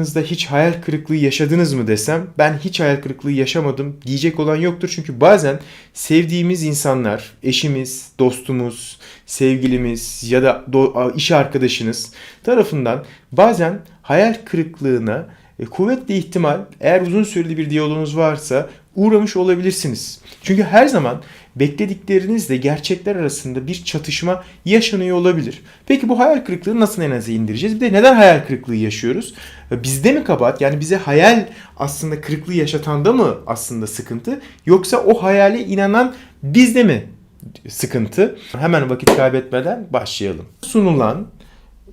Hayatınızda hiç hayal kırıklığı yaşadınız mı desem ben hiç hayal kırıklığı yaşamadım diyecek olan yoktur. Çünkü bazen sevdiğimiz insanlar, eşimiz, dostumuz, sevgilimiz ya da iş arkadaşınız tarafından bazen hayal kırıklığına e, kuvvetli ihtimal eğer uzun süreli bir diyaloğunuz varsa uğramış olabilirsiniz. Çünkü her zaman beklediklerinizle gerçekler arasında bir çatışma yaşanıyor olabilir. Peki bu hayal kırıklığını nasıl en aza indireceğiz? Bir de neden hayal kırıklığı yaşıyoruz? E, Bizde mi kabahat? Yani bize hayal aslında kırıklığı yaşatanda mı aslında sıkıntı? Yoksa o hayale inanan bizde mi sıkıntı? Hemen vakit kaybetmeden başlayalım. Sunulan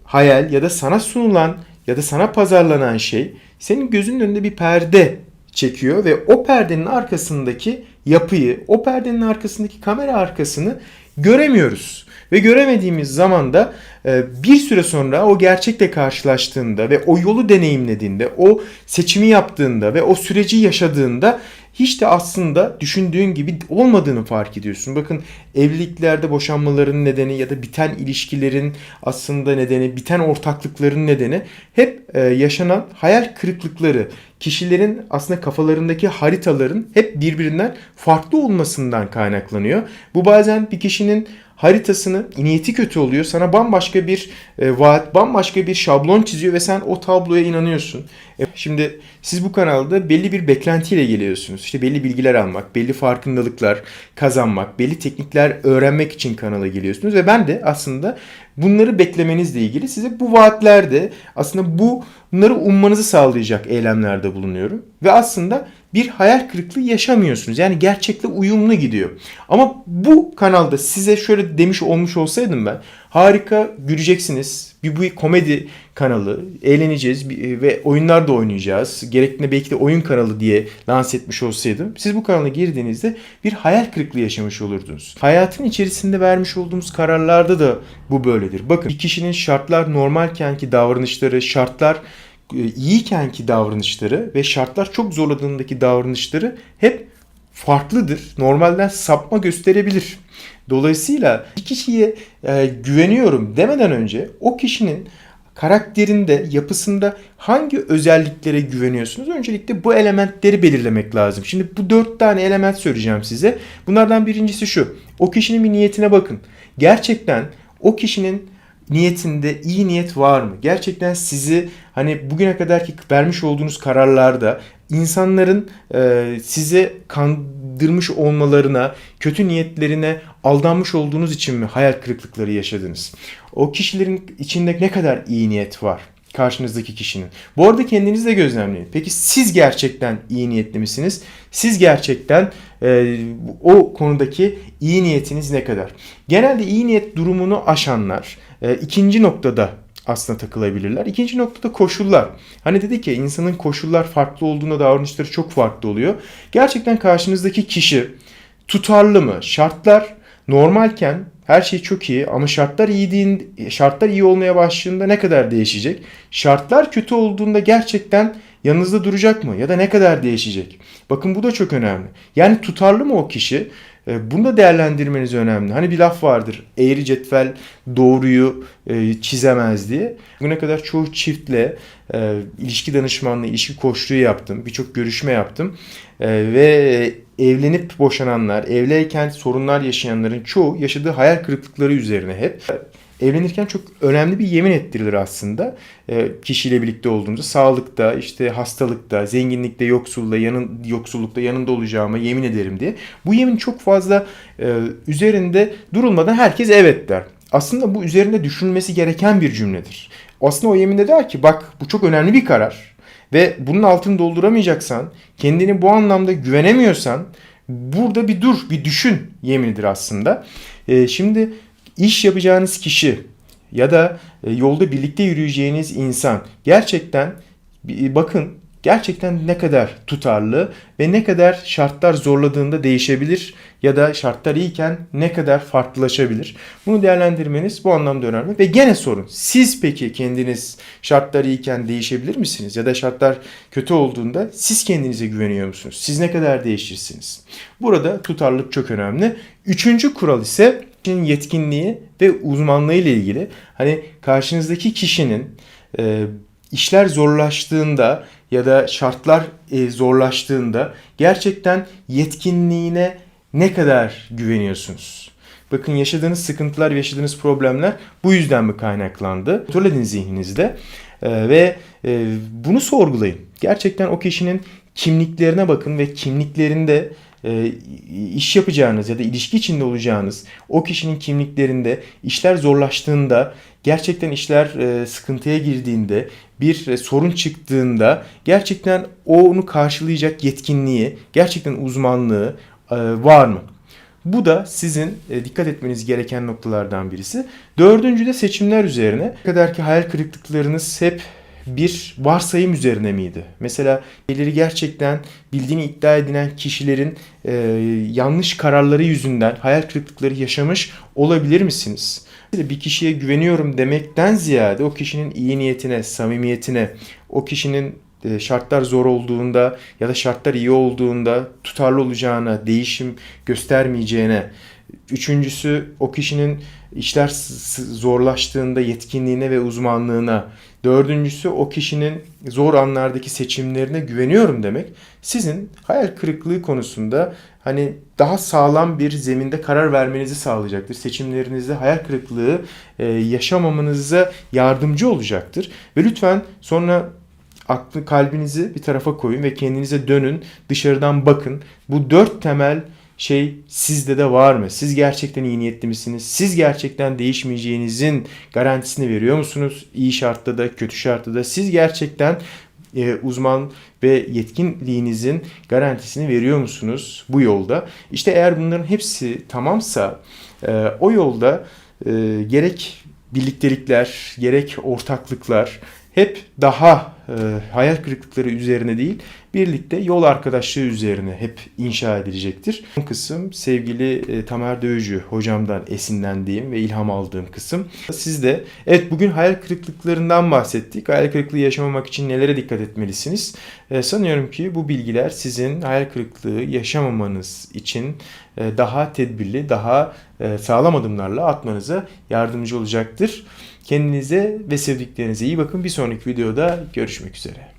hayal ya da sana sunulan ya da sana pazarlanan şey senin gözünün önünde bir perde çekiyor ve o perdenin arkasındaki yapıyı, o perdenin arkasındaki kamera arkasını göremiyoruz. Ve göremediğimiz zaman da e, bir süre sonra o gerçekle karşılaştığında ve o yolu deneyimlediğinde, o seçimi yaptığında ve o süreci yaşadığında hiç de aslında düşündüğün gibi olmadığını fark ediyorsun. Bakın evliliklerde boşanmaların nedeni ya da biten ilişkilerin aslında nedeni, biten ortaklıkların nedeni hep e, yaşanan hayal kırıklıkları, kişilerin aslında kafalarındaki haritaların hep birbirinden farklı olmasından kaynaklanıyor. Bu bazen bir kişinin haritasını niyeti kötü oluyor. Sana bambaşka bir e, vaat, bambaşka bir şablon çiziyor ve sen o tabloya inanıyorsun. E, şimdi siz bu kanalda belli bir beklentiyle geliyorsunuz. İşte belli bilgiler almak, belli farkındalıklar kazanmak, belli teknikler öğrenmek için kanala geliyorsunuz ve ben de aslında bunları beklemenizle ilgili size bu vaatlerde aslında bunları ummanızı sağlayacak eylemlerde bulunuyorum. Ve aslında bir hayal kırıklığı yaşamıyorsunuz. Yani gerçekle uyumlu gidiyor. Ama bu kanalda size şöyle demiş olmuş olsaydım ben harika güleceksiniz. Bir bu komedi kanalı. Eğleneceğiz bir- ve oyunlar da oynayacağız. Gerektiğinde belki de oyun kanalı diye lanse etmiş olsaydım. Siz bu kanala girdiğinizde bir hayal kırıklığı yaşamış olurdunuz. Hayatın içerisinde vermiş olduğumuz kararlarda da bu böyledir. Bakın bir kişinin şartlar normalkenki davranışları, şartlar e, iyiykenki davranışları ve şartlar çok zorladığındaki davranışları hep farklıdır. Normalden sapma gösterebilir. Dolayısıyla bir kişiye e, güveniyorum demeden önce o kişinin karakterinde, yapısında hangi özelliklere güveniyorsunuz? Öncelikle bu elementleri belirlemek lazım. Şimdi bu dört tane element söyleyeceğim size. Bunlardan birincisi şu. O kişinin bir niyetine bakın. Gerçekten o kişinin niyetinde iyi niyet var mı? Gerçekten sizi hani bugüne kadarki vermiş olduğunuz kararlarda insanların e, size kandırmış olmalarına, kötü niyetlerine aldanmış olduğunuz için mi hayal kırıklıkları yaşadınız? O kişilerin içinde ne kadar iyi niyet var? karşınızdaki kişinin. Bu arada kendinizi de gözlemleyin. Peki siz gerçekten iyi niyetli misiniz? Siz gerçekten e, o konudaki iyi niyetiniz ne kadar? Genelde iyi niyet durumunu aşanlar e, ikinci noktada aslında takılabilirler. İkinci noktada koşullar. Hani dedik ya insanın koşullar farklı olduğunda davranışları çok farklı oluyor. Gerçekten karşınızdaki kişi tutarlı mı? Şartlar normalken her şey çok iyi ama şartlar iyi değil, şartlar iyi olmaya başladığında ne kadar değişecek? Şartlar kötü olduğunda gerçekten yanınızda duracak mı? Ya da ne kadar değişecek? Bakın bu da çok önemli. Yani tutarlı mı o kişi? E, Bunu da değerlendirmeniz önemli. Hani bir laf vardır. Eğri cetvel doğruyu e, çizemez diye. Bugüne kadar çoğu çiftle e, ilişki danışmanlığı, ilişki koçluğu yaptım. Birçok görüşme yaptım. Ve evlenip boşananlar, evliyken sorunlar yaşayanların çoğu yaşadığı hayal kırıklıkları üzerine hep. Evlenirken çok önemli bir yemin ettirilir aslında e, kişiyle birlikte olduğunuzda. Sağlıkta, işte hastalıkta, zenginlikte, yoksulda, yanın, yoksullukta yanında olacağıma yemin ederim diye. Bu yemin çok fazla e, üzerinde durulmadan herkes evet der. Aslında bu üzerinde düşünülmesi gereken bir cümledir. Aslında o yeminde der ki bak bu çok önemli bir karar. Ve bunun altını dolduramayacaksan, kendini bu anlamda güvenemiyorsan burada bir dur, bir düşün yeminidir aslında. E, şimdi iş yapacağınız kişi ya da e, yolda birlikte yürüyeceğiniz insan gerçekten bir bakın gerçekten ne kadar tutarlı ve ne kadar şartlar zorladığında değişebilir ya da şartlar iyiken ne kadar farklılaşabilir. Bunu değerlendirmeniz bu anlamda önemli ve gene sorun. Siz peki kendiniz şartlar iyiken değişebilir misiniz? Ya da şartlar kötü olduğunda siz kendinize güveniyor musunuz? Siz ne kadar değişirsiniz? Burada tutarlılık çok önemli. Üçüncü kural ise kişinin yetkinliği ve uzmanlığı ile ilgili. Hani karşınızdaki kişinin e, işler zorlaştığında ya da şartlar e, zorlaştığında gerçekten yetkinliğine ne kadar güveniyorsunuz? Bakın yaşadığınız sıkıntılar, yaşadığınız problemler bu yüzden mi kaynaklandı? Kontrol edin zihninizde Ee, ve e, bunu sorgulayın. Gerçekten o kişinin kimliklerine bakın ve kimliklerinde e, iş yapacağınız ya da ilişki içinde olacağınız o kişinin kimliklerinde işler zorlaştığında gerçekten işler e, sıkıntıya girdiğinde bir e, sorun çıktığında gerçekten onu karşılayacak yetkinliği gerçekten uzmanlığı e, var mı? Bu da sizin e, dikkat etmeniz gereken noktalardan birisi. Dördüncü de seçimler üzerine. Ne kadar ki hayal kırıklıklarınız hep bir varsayım üzerine miydi? Mesela ileri gerçekten bildiğini iddia edilen kişilerin e, yanlış kararları yüzünden hayal kırıklıkları yaşamış olabilir misiniz? Bir kişiye güveniyorum demekten ziyade o kişinin iyi niyetine, samimiyetine, o kişinin e, şartlar zor olduğunda ya da şartlar iyi olduğunda tutarlı olacağına, değişim göstermeyeceğine. Üçüncüsü o kişinin işler zorlaştığında yetkinliğine ve uzmanlığına. Dördüncüsü o kişinin zor anlardaki seçimlerine güveniyorum demek. Sizin hayal kırıklığı konusunda hani daha sağlam bir zeminde karar vermenizi sağlayacaktır. Seçimlerinizde hayal kırıklığı e, yaşamamanıza yardımcı olacaktır. Ve lütfen sonra aklı kalbinizi bir tarafa koyun ve kendinize dönün. Dışarıdan bakın. Bu dört temel şey sizde de var mı? Siz gerçekten iyi niyetli misiniz? Siz gerçekten değişmeyeceğinizin garantisini veriyor musunuz? İyi şartta da kötü şartta da siz gerçekten e, uzman ve yetkinliğinizin garantisini veriyor musunuz bu yolda? İşte eğer bunların hepsi tamamsa e, o yolda e, gerek birliktelikler, gerek ortaklıklar hep daha e, hayal kırıklıkları üzerine değil, birlikte yol arkadaşlığı üzerine hep inşa edilecektir. Bu kısım sevgili e, Tamer Dövücü hocamdan esinlendiğim ve ilham aldığım kısım. Siz de evet bugün hayal kırıklıklarından bahsettik. Hayal kırıklığı yaşamamak için nelere dikkat etmelisiniz? E, sanıyorum ki bu bilgiler sizin hayal kırıklığı yaşamamanız için e, daha tedbirli, daha e, sağlam adımlarla atmanıza yardımcı olacaktır. Kendinize ve sevdiklerinize iyi bakın. Bir sonraki videoda görüşmek üzere.